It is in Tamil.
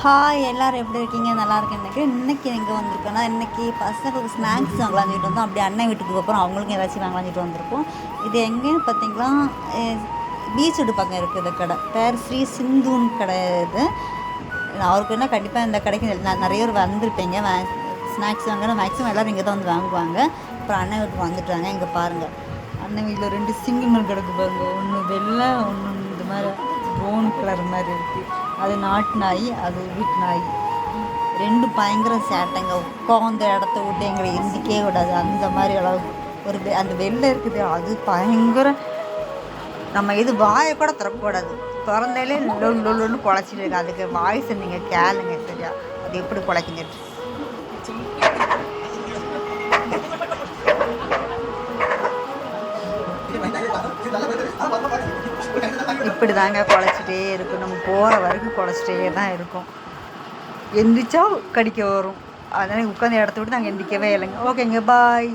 ஹாய் எல்லோரும் எப்படி இருக்கீங்க? நல்லா இருக்கேன். இன்னைக்கு எங்கே வந்திருக்கோன்னா இன்றைக்கி பசங்களுக்கு ஸ்நாக்ஸ் வாங்கலாம் சொல்லிட்டு வந்தோம். அப்படியே அண்ணன் வீட்டுக்கு அப்புறம் அவங்களுக்கும் ஏதாச்சும் வாங்கலாம்னு சொல்லிட்டு வந்திருக்கோம். இது எங்கேன்னு பார்த்தீங்களா பீச் பக்கம் இருக்குது இந்த கடை. பேர் ஸ்ரீ சிந்துன்னு கடை இது. அவருக்கு என்ன கண்டிப்பாக இந்த கடைக்கு நிறைய பேர் வந்திருப்பீங்க. ஸ்நாக்ஸ் வாங்கினா மேக்ஸிமம் எல்லோரும் இங்கே தான் வந்து வாங்குவாங்க. அப்புறம் அண்ணன் வீட்டுக்கு வந்துட்டாங்க. இங்கே பாருங்கள் அண்ணன் வீட்டில் ரெண்டு சிங்கங்கள் கிடக்கு பாருங்க. ஒன்று வெள்ளை ஒன்று இந்த மாதிரி. ப்ரௌன் கலர் மாதிரி இருக்குது அது நாட்டு நாய் அது வீட்டு நாய். ரெண்டு பயங்கர சேட்டைங்க உட்காந்த இடத்த விட்டு எங்களை எந்திக்கவே விடாது அந்த மாதிரி அளவுக்கு ஒரு அந்த வெள்ளை இருக்குது அது பயங்கர நம்ம இது வாயை கூட திறக்கக்கூடாது திறந்தாலே லொல் லொல்லுன்னு குழச்சிட்டு இருக்கு. அதுக்கு வாய்ஸ் நீங்கள் கேளுங்க சரியா? அது எப்படி குலைக்குங்கிட்டு இப்படி தாங்க குழச்சிட்டே இருக்கும். நம்ம போகிற வரைக்கும் குழச்சிட்டே தான் இருக்கும். எந்திரிச்சா கடிக்க வரும். அதனால் உட்காந்து இடத்த விட்டு நாங்கள் எந்திரிக்கவே இல்லைங்க. ஓகேங்க பாய்